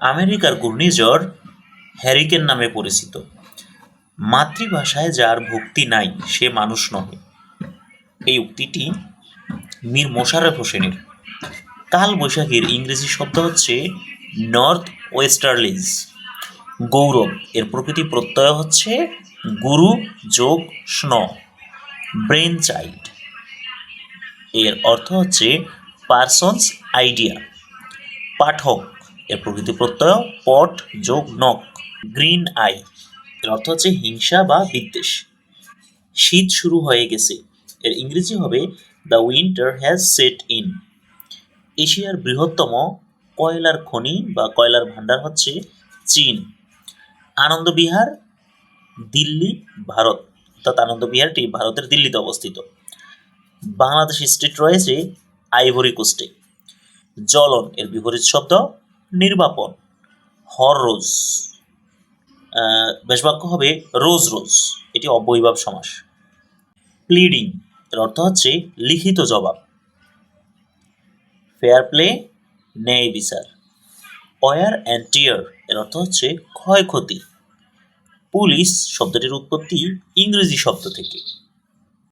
আমেরিকার ঘূর্ণিঝড় হ্যারিকেন নামে পরিচিত। মাতৃভাষায় যার ভক্তি নাই, সে মানুষ নহে। এই উক্তিটি মীর মোশাররফ হোসেনের। কাল বৈশাখীর ইংরেজি শব্দ হচ্ছে নর্থ ওয়েস্টার্লিজ। গৌরব, এর প্রকৃতি প্রত্যয় হচ্ছে গুরু যোগ স্ন, ব্রেন চাইল্ড। এর অর্থ হচ্ছে পার্সনস আইডিয়া, পাঠক। এর প্রকৃতি প্রত্যয়, পট, যোগ নক গ্রিন আই। এর অর্থ হচ্ছে হিংসা বা বিদ্বেষ। শীত শুরু হয়ে গেছে। এর ইংরেজি হবে the winter has set in এশিয়ার বৃহত্তম কয়লার খনি বা কয়লার ভান্ডার হচ্ছে চীন। আনন্দবিহার দিল্লি, ভারত। অর্থাৎ আনন্দবিহারটি ভারতের দিল্লিতে অবস্থিত। বাংলাদেশ স্টেট রয়েছে আইভরি কোস্টে। জ্বলন, এর বিপরীত শব্দ নির্বাপন, হর রোজ। বেশবাক্য হবে রোজ রোজ, এটি অবৈভাব সমাস। প্লিডিং এর অর্থ হচ্ছে লিখিত জবাব। ফেয়ার প্লে ন্যায় বিচার। অয়ার অ্যান্ড টিয়ার এর অর্থ হচ্ছে ক্ষয়ক্ষতি। পুলিশ শব্দটির উৎপত্তি ইংরেজি শব্দ থেকে।